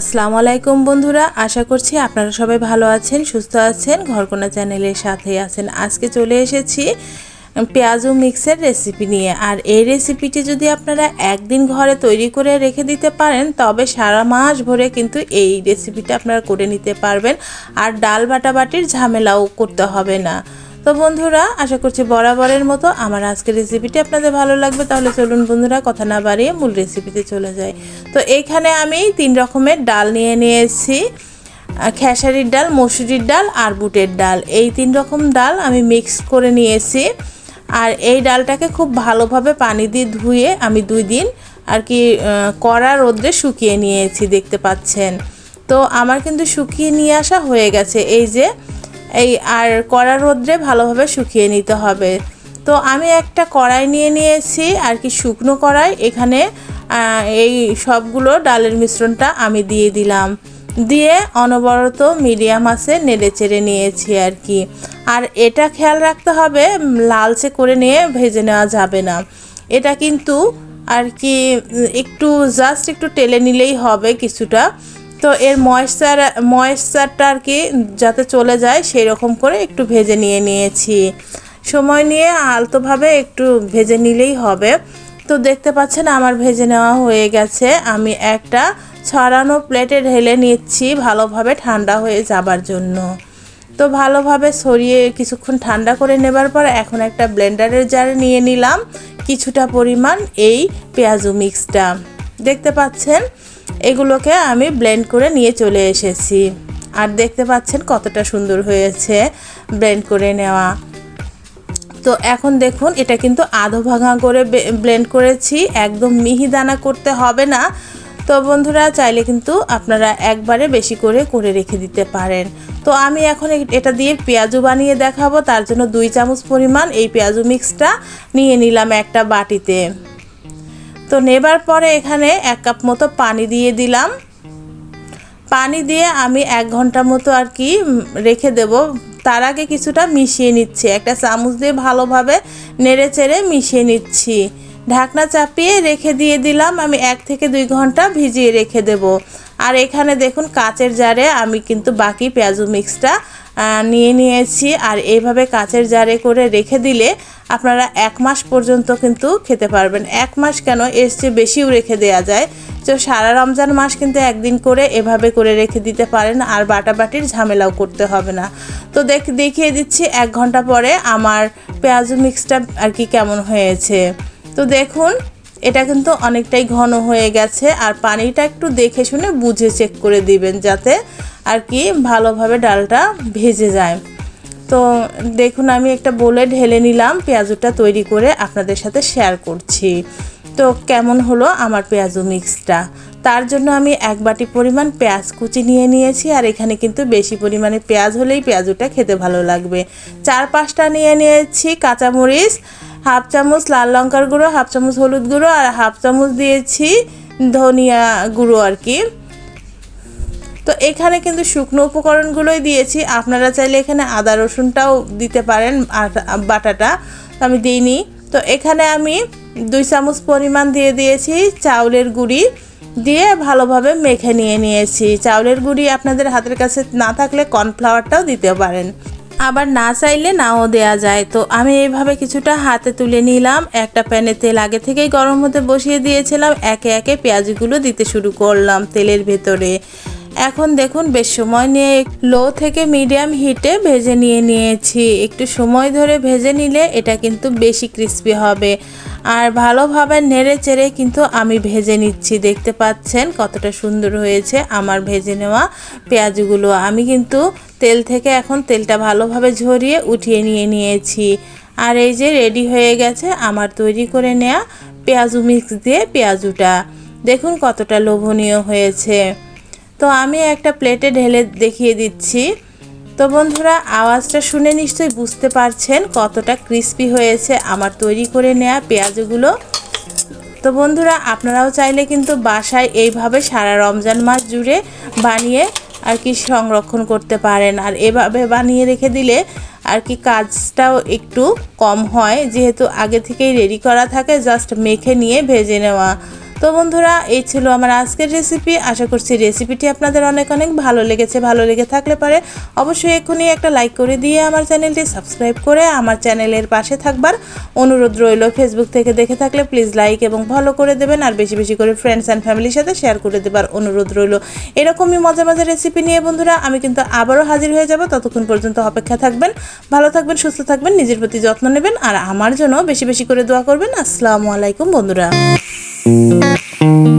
আসসালামু আলাইকুম বন্ধুরা, আশা করছি আপনারা সবাই ভালো আছেন, সুস্থ আছেন। ঘরকোনা চ্যানেলের সাথে আছেন। আজকে চলে এসেছি পেঁয়াজু মিক্সের রেসিপি নিয়ে। আর এই রেসিপিটি যদি আপনারা একদিন ঘরে তৈরি করে রেখে দিতে পারেন, তবে সারা মাস ভরে কিন্তু এই রেসিপিটা আপনারা করে নিতে পারবেন। আর ডাল বাটাবাটির ঝামেলাও করতে হবে না। তো বন্ধুরা, আশা করছি বরাবরের মতো আমার আজকের রেসিপিটি আপনাদের ভালো লাগবে। তাহলে চলুন বন্ধুরা, কথা না বাড়িয়ে মূল রেসিপিতে চলে যাই। তো এইখানে আমি তিন রকমের ডাল নিয়ে নিয়েছি। খেসারির ডাল, মসুরির ডাল আর বুটের ডাল। এই তিন রকম ডাল আমি মিক্স করে নিয়েছি। আর এই ডালটাকে খুব ভালোভাবে পানি দিয়ে ধুয়ে আমি দুই দিন আর কি কড়া রোদ্রে শুকিয়ে নিয়েছি, দেখতে পাচ্ছেন। তো আমার কিন্তু শুকিয়ে নিয়ে আসা হয়ে গেছে। এই যে এই আর কড়া রোদ্রে ভালোভাবে শুকিয়ে নিতে হবে। তো আমি একটা কড়াই নিয়ে নিয়েছি, আর কি শুকনো কড়াই। এখানে এই সবগুলো ডালের মিশ্রণটা আমি দিয়ে দিলাম। দিয়ে অনবরত মিডিয়াম আছে নেড়ে চেড়ে নিয়েছি আর কি। আর এটা খেয়াল রাখতে হবে, লালচে করে নিয়ে ভেজে নেওয়া যাবে না। এটা কিন্তু আর কি, একটু জাস্ট একটু টেলে নিলেই হবে কিছুটা। তো এর ময়েশ্চার ময়েশ্চারটা আর কি যাতে চলে যায় সেই রকম করে একটু ভেজে নিয়ে নিয়েছি। সময় নিয়ে আলতোভাবে একটু ভেজে নিলেই হবে। তো দেখতে পাচ্ছেন আমার ভেজে নেওয়া হয়ে গেছে। আমি একটা ছড়ানো প্লেটে ঢেলে নিচ্ছি ভালোভাবে ঠান্ডা হয়ে যাবার জন্য। তো ভালোভাবে সরিয়ে কিছুক্ষণ ঠান্ডা করে নেবার পর এখন একটা ব্লেন্ডারের জারে নিয়ে নিলাম কিছুটা পরিমাণ এই পেঁয়াজু মিক্সটা দেখতে পাচ্ছেন? এগুলোকে আমি ব্লেন্ড করে নিয়ে চলে এসেছি। আর দেখতে পাচ্ছেন কতটা সুন্দর হয়েছে ব্লেন্ড করে নেওয়া। তো এখন দেখুন, এটা কিন্তু আধো ভাঙা করে ব্লেন্ড করেছি, একদম মিহিদানা করতে হবে না। তো বন্ধুরা, চাইলে কিন্তু আপনারা একবারে বেশি করে করে রেখে দিতে পারেন। তো আমি এখন এটা দিয়ে পেঁয়াজু বানিয়ে দেখাবো, তার জন্য দুই চামচ পরিমাণ এই পেঁয়াজু মিক্সটা নিয়ে নিলাম একটা বাটিতে। তো নেবার পরে এখানে এক কাপ মতো পানি দিয়ে দিলাম। পানি দিয়ে আমি এক ঘণ্টা মতো আর কি রেখে দেব। তার আগে কিছুটা মিশিয়ে নিচ্ছি। একটা চামচ দিয়ে ভালোভাবে নেড়ে চেড়ে মিশিয়ে নিচ্ছি। ঢাকনা চাপিয়ে রেখে দিয়ে দিলাম, আমি এক থেকে দুই ঘণ্টা ভিজিয়ে রেখে দেব। আর এখানে দেখুন, কাচের জারে আমি কিন্তু বাকি পেঁয়াজু মিক্সটা নিয়ে নিয়েছি। আর এইভাবে কাচের জারে করে রেখে দিলে আপনারা এক মাস পর্যন্ত কিন্তু খেতে পারবেন। এক মাস কেন? এর চেয়ে বেশিও রেখে দেওয়া যায়। তো সারা রমজান মাস কিন্তু একদিন করে এভাবে করে রেখে দিতে পারেন, আর বাটাবাটির ঝামেলাও করতে হবে না। তো দেখ, দেখিয়ে দিচ্ছি, এক ঘণ্টা পরে আমার পেঁয়াজু মিক্সটা আর কি কেমন হয়েছে। তো দেখুন এটা কিন্তু অনেকটাই ঘন হয়ে গেছে আর পানিটা একটু দেখে শুনে বুঝে চেক করে দিবেন যাতে আর কি ভালোভাবে ডালটা ভেজে যায়। তো দেখুন, আমি একটা বলে ঢেলে নিলাম, পেঁয়াজুটা তৈরি করে আপনাদের সাথে শেয়ার করছি। তো কেমন হলো আমার পেঁয়াজু মিক্সটা তার জন্য আমি এক বাটি পরিমাণ পেঁয়াজ কুচি নিয়ে নিয়েছি আর এখানে কিন্তু বেশি পরিমাণে পেঁয়াজ হলেই পেঁয়াজুটা খেতে ভালো লাগবে। চার পাঁচটা নিয়ে নিয়েছি কাঁচামরিচ হাফ চামচ লাল লঙ্কার গুঁড়ো, হাফ চামচ হলুদ গুঁড়ো আর হাফ চামচ দিয়েছি ধনিয়া গুঁড়ো আর কি। তো এখানে কিন্তু শুকনো উপকরণগুলোই দিয়েছি। আপনারা চাইলে এখানে আদা রসুনটাও দিতে পারেন বাটাটা। আমি দিইনি। তো এখানে আমি দুই চামচ পরিমাণ দিয়ে দিয়েছি চাউলের গুঁড়ি দিয়ে ভালোভাবে মেখে নিয়ে নিয়েছি। চাউলের গুঁড়ি আপনাদের হাতের কাছে না থাকলে কর্নফ্লাওয়ারটাও দিতে পারেন। আবার না চাইলে নাও দেয়া যায়। তো আমি এইভাবে কিছুটা হাতে তুলে নিলাম। একটা প্যানে তেল আগে থেকেই গরম হতে বসিয়ে দিয়েছিলাম। একে একে পেঁয়াজগুলো দিতে শুরু করলাম তেলের ভেতরে। এখন দেখুন, বেশ সময় নিয়ে লো থেকে মিডিয়াম হিটে ভেজে নিয়ে নিয়েছি। একটু সময় ধরে ভেজে নিলে এটা কিন্তু বেশি ক্রিস্পি হবে। আর ভালোভাবে নেড়ে চেড়ে কিন্তু আমি ভেজে নিচ্ছি। দেখতে পাচ্ছেন কতটা সুন্দর হয়েছে আমার ভেজে নেওয়া পেঁয়াজগুলো। আমি কিন্তু তেল থেকে এখন তেলটা ভালোভাবে ঝরিয়ে উঠিয়ে নিয়ে নিয়েছি। আর এই যে রেডি হয়ে গেছে আমার তৈরি করে নেওয়া পেঁয়াজু মিক্স দিয়ে পেঁয়াজুটা। দেখুন কতটা লোভনীয় হয়েছে। তো আমি একটা প্লেটে ঢেলে দেখিয়ে দিচ্ছি। তো বন্ধুরা, আওয়াজটা শুনে নিশ্চয়ই বুঝতে পারছেন কতটা ক্রিস্পি হয়েছে আমার তৈরি করে নেওয়া পেঁয়াজগুলো। তো বন্ধুরা, আপনারাও চাইলে কিন্তু বাসায় এইভাবে সারা রমজান মাস জুড়ে বানিয়ে আর কি সংরক্ষণ করতে পারেন। আর এভাবে বানিয়ে রেখে দিলে আর কি কাজটাও একটু কম হয়। যেহেতু আগে থেকেই রেডি করা থাকে জাস্ট মেখে নিয়ে ভেজে নেওয়া। তো বন্ধুরা, এই ছিল আমার আজকের রেসিপি আশা করছি রেসিপিটি আপনাদের অনেক অনেক ভালো লেগেছে। ভালো লেগে থাকলে পারে অবশ্যই এক্ষুনি একটা লাইক করে দিয়ে আমার চ্যানেলটি সাবস্ক্রাইব করে আমার চ্যানেলের পাশে থাকবার অনুরোধ রইল। ফেসবুক থেকে দেখে থাকলে প্লিজ লাইক এবং ফলো করে দেবেন আর বেশি বেশি করে ফ্রেন্ডস অ্যান্ড ফ্যামিলির সাথে শেয়ার করে দেবার অনুরোধ রইল। এরকমই মজা মজা রেসিপি নিয়ে বন্ধুরা, আমি কিন্তু আবারও হাজির হয়ে যাব। ততক্ষণ পর্যন্ত অপেক্ষা থাকবেন, ভালো থাকবেন, সুস্থ থাকবেন, নিজের প্রতি যত্ন নেবেন আর আমার জন্য বেশি বেশি করে দোয়া করবেন। আসসালামু আলাইকুম বন্ধুরা। Thank you.